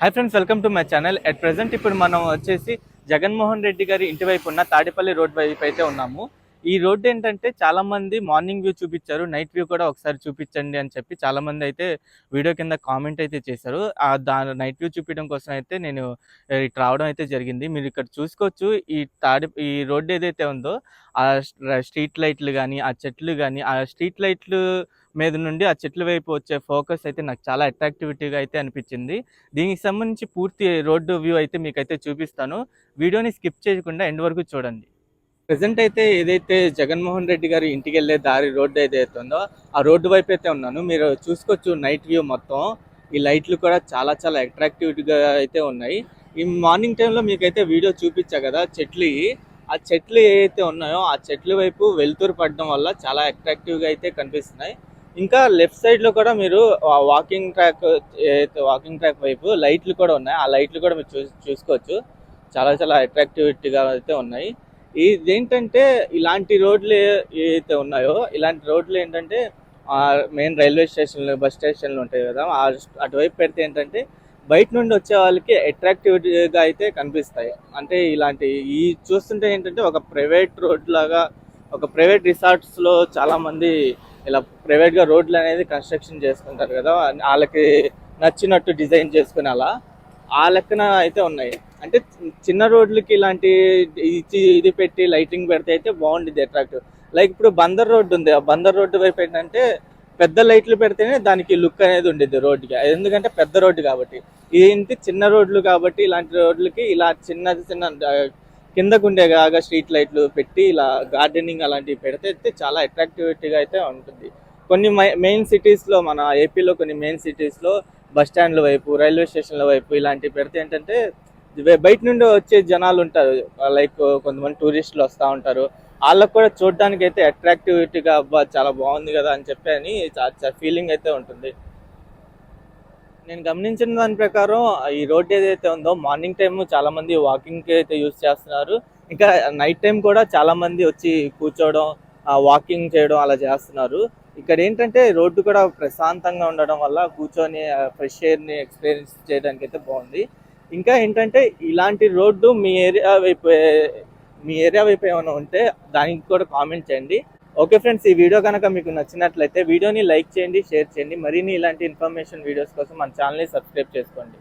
Hi friends welcome to my channel at present ఇప్పుడు మనం వచ్చేసి జగన్మోహన్ రెడ్డి గారి ఇంటి వైపు ఉన్న తాడేపల్లి రోడ్ వైపు అయితే ఉన్నాము. ఈ రోడ్ ఏంటంటే చాలా మంది మార్నింగ్ వ్యూ చూపించారు నైట్ వ్యూ కూడా ఒకసారి చూపించండి అని చెప్పి చాలా మంది అయితే వీడియో కింద కామెంట్ అయితే చేశారు. ఆ దాని నైట్ వ్యూ చూపించడం కోసం అయితే నేను ఇటు రావడం అయితే జరిగింది. మీరు ఇక్కడ చూసుకోవచ్చు ఈ తాడి ఈ రోడ్ ఏదైతే ఉందో ఆ స్ట్రీట్ లైట్లు కానీ ఆ చెట్లు కానీ ఆ స్ట్రీట్ లైట్లు మీద నుండి ఆ చెట్ల వైపు వచ్చే ఫోకస్ అయితే నాకు చాలా అట్రాక్టివిటీగా అయితే అనిపించింది. దీనికి సంబంధించి పూర్తి రోడ్డు వ్యూ అయితే మీకైతే చూపిస్తాను. వీడియోని స్కిప్ చేయకుండా ఎండ్ వరకు చూడండి. ప్రజెంట్ అయితే ఏదైతే జగన్మోహన్ రెడ్డి గారి ఇంటికి వెళ్ళే దారి రోడ్డు ఏదైతే ఉందో ఆ రోడ్డు వైపు అయితే ఉన్నాను. మీరు చూసుకోవచ్చు నైట్ వ్యూ మొత్తం. ఈ లైట్లు కూడా చాలా చాలా అట్రాక్టివ్గా అయితే ఉన్నాయి. ఈ మార్నింగ్ టైంలో మీకైతే వీడియో చూపించా కదా చెట్లు. ఆ చెట్లు ఏవైతే ఉన్నాయో ఆ చెట్ల వైపు వెలుతురు పడడం వల్ల చాలా అట్రాక్టివ్గా అయితే కనిపిస్తున్నాయి. ఇంకా లెఫ్ట్ సైడ్లో కూడా మీరు వాకింగ్ ట్రాక్ ఏదైతే వాకింగ్ ట్రాక్ వైపు లైట్లు కూడా ఉన్నాయి. ఆ లైట్లు కూడా మీరు చూసుకోవచ్చు. చాలా చాలా అట్రాక్టివిటీగా అయితే ఉన్నాయి. ఇదేంటంటే ఇలాంటి రోడ్లు ఏవైతే ఉన్నాయో ఇలాంటి రోడ్లు ఏంటంటే మెయిన్ రైల్వే స్టేషన్లు బస్ స్టేషన్లు ఉంటాయి కదా అటువైపు పెడితే ఏంటంటే బయట నుండి వచ్చే వాళ్ళకి అట్రాక్టివిటీగా అయితే కనిపిస్తాయి. అంటే ఇలాంటి ఈ చూస్తుంటే ఏంటంటే ఒక ప్రైవేట్ రోడ్ లాగా ఒక ప్రైవేట్ రిసార్ట్స్లో చాలామంది ఇలా ప్రైవేట్గా రోడ్లు అనేది కన్స్ట్రక్షన్ చేసుకుంటారు కదా వాళ్ళకి నచ్చినట్టు డిజైన్ చేసుకుని అలా ఆ లెక్కన అయితే ఉన్నాయి. అంటే చిన్న రోడ్లకి ఇలాంటి ఇచ్చి ఇది పెట్టి లైటింగ్ పెడితే అయితే బాగుంటుంది అట్రాక్టివ్ లైక్ ఇప్పుడు బందర్ రోడ్డు ఉంది. ఆ బందర్ రోడ్డు వైపు ఏంటంటే పెద్ద లైట్లు పెడితేనే దానికి లుక్ అనేది ఉండేది రోడ్డుకి. ఎందుకంటే పెద్ద రోడ్డు కాబట్టి. ఏంటి చిన్న రోడ్లు కాబట్టి ఇలాంటి రోడ్లకి ఇలా చిన్న చిన్న కిందకు ఉండే కాగా స్ట్రీట్ లైట్లు పెట్టి ఇలా గార్డెనింగ్ అలాంటివి పెడితే అయితే చాలా అట్రాక్టివిటీగా అయితే ఉంటుంది. కొన్ని మెయిన్ సిటీస్లో మన ఏపీలో కొన్ని మెయిన్ సిటీస్లో బస్ స్టాండ్ల వైపు రైల్వే స్టేషన్ల వైపు ఇలాంటివి పెడితే ఏంటంటే బయట నుండి వచ్చే జనాలు ఉంటారు. లైక్ కొంతమంది టూరిస్టులు వస్తూ ఉంటారు. వాళ్ళకు కూడా చూడడానికి అయితే అట్రాక్టివిటీగా అబ్బా చాలా బాగుంది కదా అని చెప్పి అని ఫీలింగ్ అయితే ఉంటుంది. నేను గమనించిన దాని ప్రకారం ఈ రోడ్ ఏదైతే ఉందో మార్నింగ్ టైం చాలా మంది వాకింగ్కి అయితే యూజ్ చేస్తున్నారు. ఇంకా నైట్ టైం కూడా చాలా మంది వచ్చి కూర్చోవడం వాకింగ్ చేయడం అలా చేస్తున్నారు. ఇక్కడ ఏంటంటే రోడ్డు కూడా ప్రశాంతంగా ఉండడం వల్ల కూర్చొని ఫ్రెష్ ఎయిర్ని ఎక్స్పీరియన్స్ చేయడానికి అయితే బాగుంది. ఇంకా ఏంటంటే ఇలాంటి రోడ్డు మీ ఏరియా వైపు మీ ఏరియా వైపు ఏమైనా ఉంటే దానికి కూడా కామెంట్ చేయండి. ఓకే ఫ్రెండ్స్ ఈ వీడియో కనుక మీకు నచ్చినట్లయితే వీడియోని లైక్ చేయండి షేర్ చేయండి. మరిన్ని ఇలాంటి ఇన్ఫర్మేషన్ వీడియోస్ కోసం మన ఛానల్ని సబ్స్క్రైబ్ చేసుకోండి.